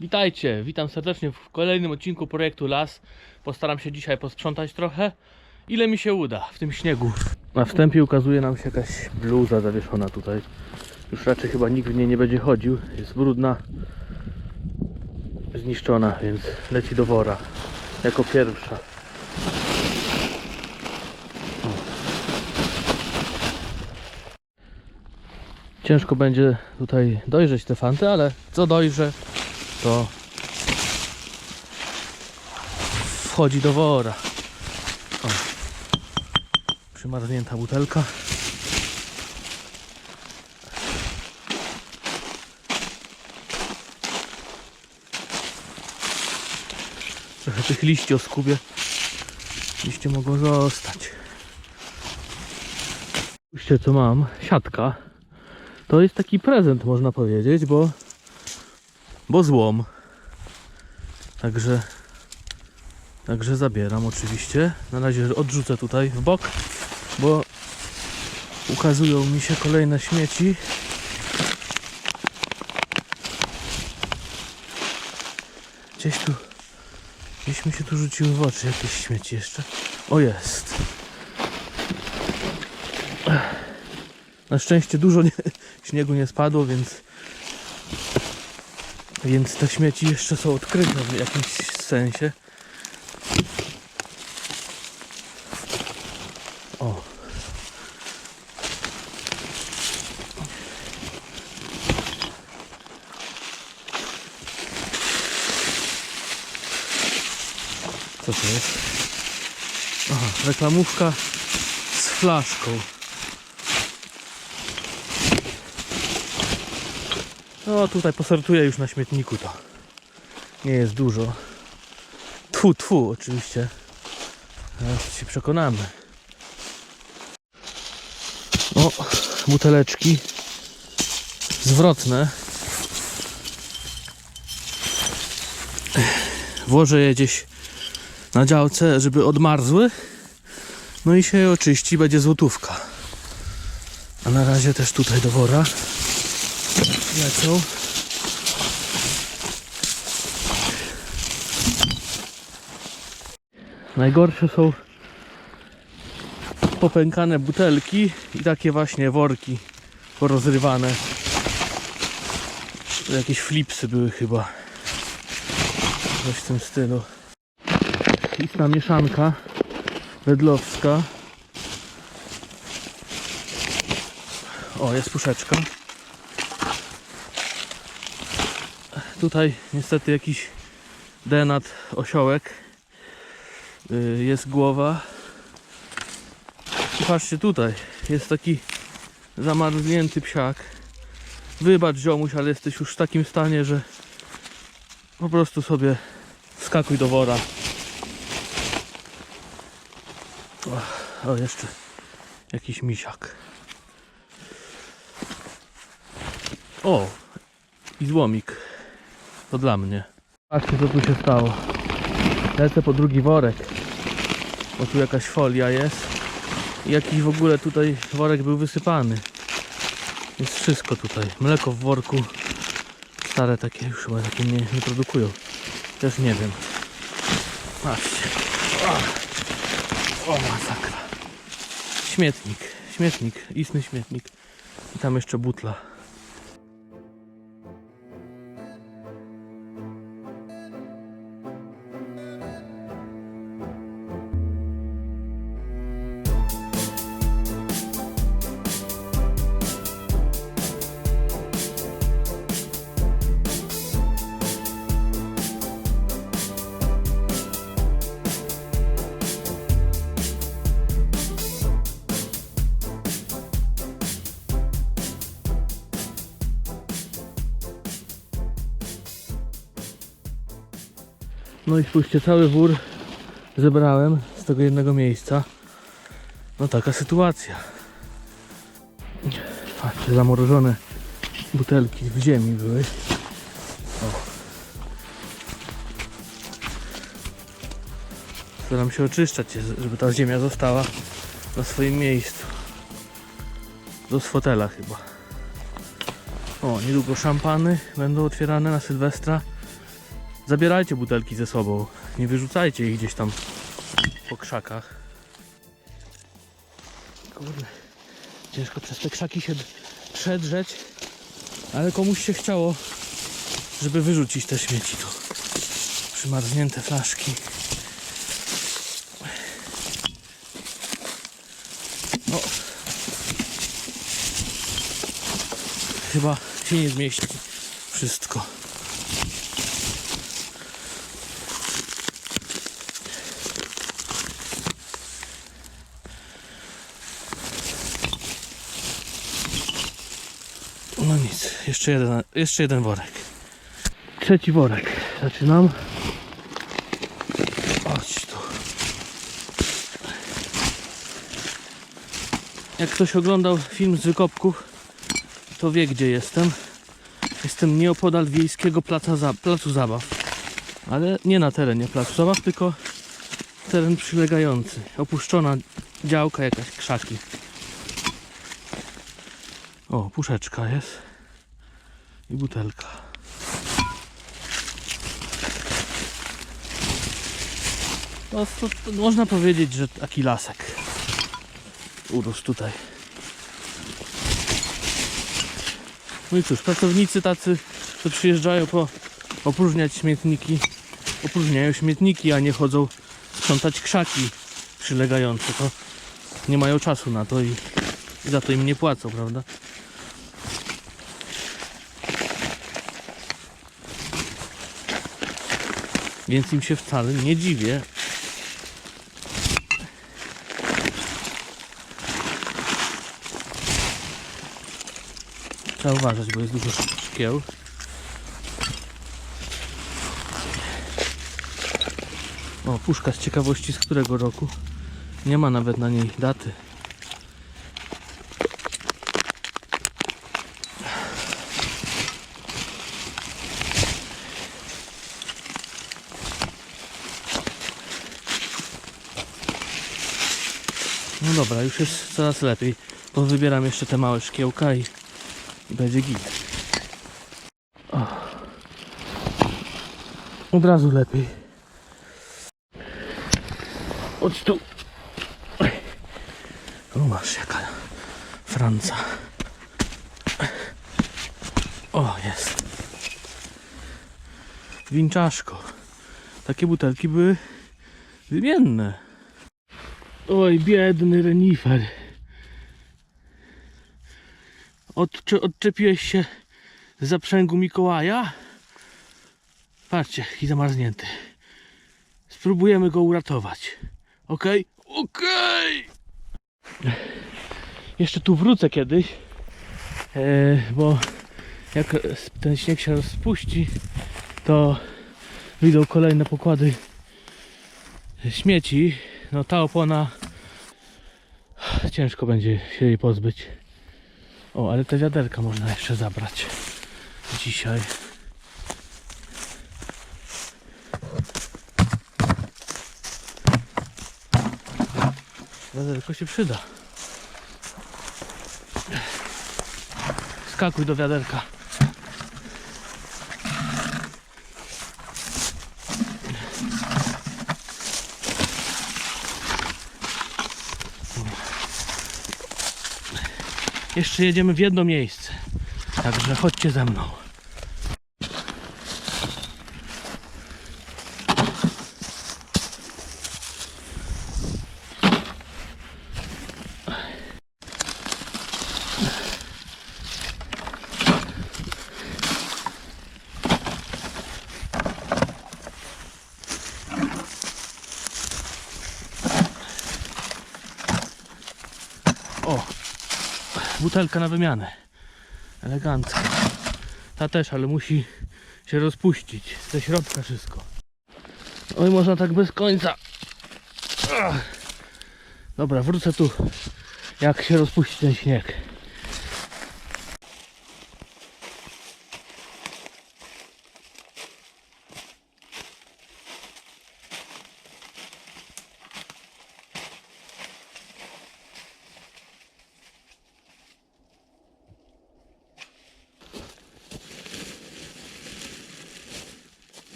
Witajcie, witam serdecznie w kolejnym odcinku projektu Las. Postaram się dzisiaj posprzątać trochę, ile mi się uda w tym śniegu. Na wstępie ukazuje nam się jakaś bluza zawieszona tutaj. Już raczej chyba nikt w niej nie będzie chodził. Jest brudna, zniszczona, więc leci do wora. Jako pierwsza. Ciężko będzie tutaj dojrzeć te fanty, ale co dojrze, to wchodzi do wora. O. Przymarznięta butelka. Trochę tych liści oskubie. Liście mogą zostać. Spójrzcie co mam. Siatka. To jest taki prezent można powiedzieć, bo bo złom. Także także zabieram oczywiście. Na razie odrzucę tutaj w bok, bo ukazują mi się kolejne śmieci. Gdzieś tu gdzieś mi się tu rzuciły w oczy jakieś śmieci jeszcze. O jest. Na szczęście dużo nie, śniegu nie spadło, więc więc te śmieci jeszcze są odkryte w jakimś sensie. O. Co to jest? Aha, reklamówka z flaszką. No tutaj posortuję już na śmietniku to. Nie jest dużo. Tfu, tfu, oczywiście. Zaraz się przekonamy. O, buteleczki. Zwrotne. Włożę je gdzieś na działce, żeby odmarzły. No i się oczyści, będzie złotówka. A na razie też tutaj do wora lecą. Najgorsze są popękane butelki i takie właśnie worki porozrywane. Jakieś flipsy były chyba. Coś w tym stylu. Istna mieszanka wedlowska. O, jest puszeczka. Tutaj niestety jakiś denat, osiołek. Yy, Jest głowa. I patrzcie tutaj, jest taki zamarznięty psiak. Wybacz ziomuś, ale jesteś już w takim stanie, że po prostu sobie skakuj do wora. O, o jeszcze jakiś misiak. O, i złomik. To dla mnie. Patrzcie co tu się stało. Lecę po drugi worek. Bo tu jakaś folia jest. I jakiś w ogóle tutaj worek był wysypany. Jest wszystko tutaj. Mleko w worku. Stare takie już chyba takie nie, nie produkują. Też nie wiem. Patrzcie. O, o masakra. Śmietnik. Śmietnik. Istny śmietnik. I tam jeszcze butla. No i spójrzcie, cały wór zebrałem z tego jednego miejsca. No taka sytuacja. Patrzcie, zamrożone butelki w ziemi były. O. Staram się oczyszczać, żeby ta ziemia została na swoim miejscu. Do z fotela chyba. O, niedługo szampany będą otwierane na Sylwestra. Zabierajcie butelki ze sobą. Nie wyrzucajcie ich gdzieś tam po krzakach. Kurde. Ciężko przez te krzaki się przedrzeć. Ale komuś się chciało, żeby wyrzucić te śmieci tu. Przymarznięte flaszki. O. Chyba się nie zmieści wszystko. No nic, jeszcze jeden, jeszcze jeden worek. Trzeci worek. Zaczynam. Chodź tu. Jak ktoś oglądał film z wykopków, to wie gdzie jestem. Jestem nieopodal wiejskiego placa za, placu zabaw. Ale nie na terenie placu zabaw, tylko teren przylegający. Opuszczona działka, jakaś krzaki. O, puszeczka jest. I butelka. No, to, to można powiedzieć, że taki lasek urósł tutaj. No i cóż, pracownicy tacy, co przyjeżdżają po opróżniać śmietniki, opróżniają śmietniki, a nie chodzą sprzątać krzaki przylegające, to nie mają czasu na to i, i za to im nie płacą, prawda? Więc im się wcale nie dziwię. Trzeba uważać, bo jest dużo szkieł. O, puszka z ciekawości z którego roku. Nie ma nawet na niej daty. Dobra, już jest coraz lepiej. Bo wybieram jeszcze te małe szkiełka i, będzie git. Od razu lepiej. Chodź tu. O, masz jaka Franca. O, jest. Winczaszko. Takie butelki były wymienne. Oj, biedny renifer. Odcze odczepiłeś się z zaprzęgu Mikołaja? Patrzcie, jaki zamarznięty. Spróbujemy go uratować. Okej? Okej! Jeszcze tu wrócę kiedyś, e, bo jak ten śnieg się rozpuści, to wyjdą kolejne pokłady śmieci. No ta opona ciężko będzie się jej pozbyć. O, ale te wiaderka można jeszcze zabrać dzisiaj. Wiaderko się przyda. Skakuj do wiaderka. Jeszcze jedziemy w jedno miejsce. Także chodźcie ze mną. Butelka na wymianę. Elegancka. Ta też, ale musi się rozpuścić. Ze środka wszystko. Oj, można tak bez końca. Dobra, wrócę tu, jak się rozpuści ten śnieg.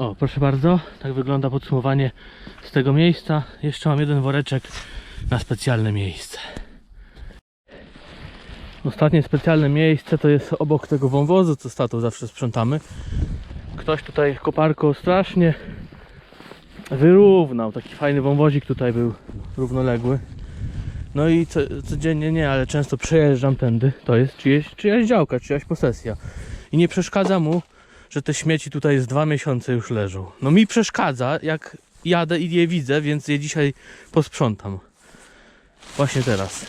O, proszę bardzo, tak wygląda podsumowanie z tego miejsca. Jeszcze mam jeden woreczek na specjalne miejsce. Ostatnie specjalne miejsce to jest obok tego wąwozu, co z tatą zawsze sprzątamy. Ktoś tutaj koparką strasznie wyrównał. Taki fajny wąwozik tutaj był równoległy. No i co, codziennie nie, ale często przejeżdżam tędy. To jest czyjeś, czyjaś działka, czyjaś posesja. I nie przeszkadza mu, że te śmieci tutaj z dwa miesiące już leżą. No mi przeszkadza, jak jadę i je widzę, więc je dzisiaj posprzątam. Właśnie teraz.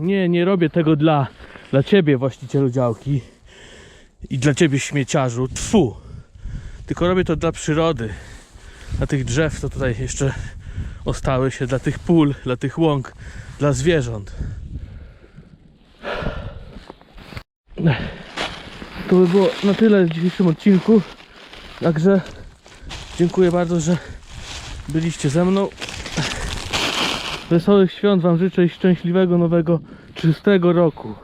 Nie, nie robię tego dla, dla ciebie, właścicielu działki i dla ciebie, śmieciarzu. Tfu! Tylko robię to dla przyrody, dla tych drzew, co tutaj jeszcze ostały się, dla tych pól, dla tych łąk, dla zwierząt. To by było na tyle w dzisiejszym odcinku. Także dziękuję bardzo, że byliście ze mną. Wesołych świąt Wam życzę i szczęśliwego nowego, czystego roku.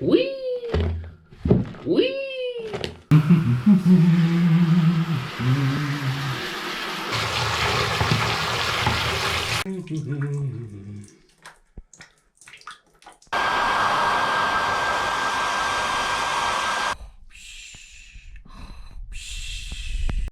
Wee!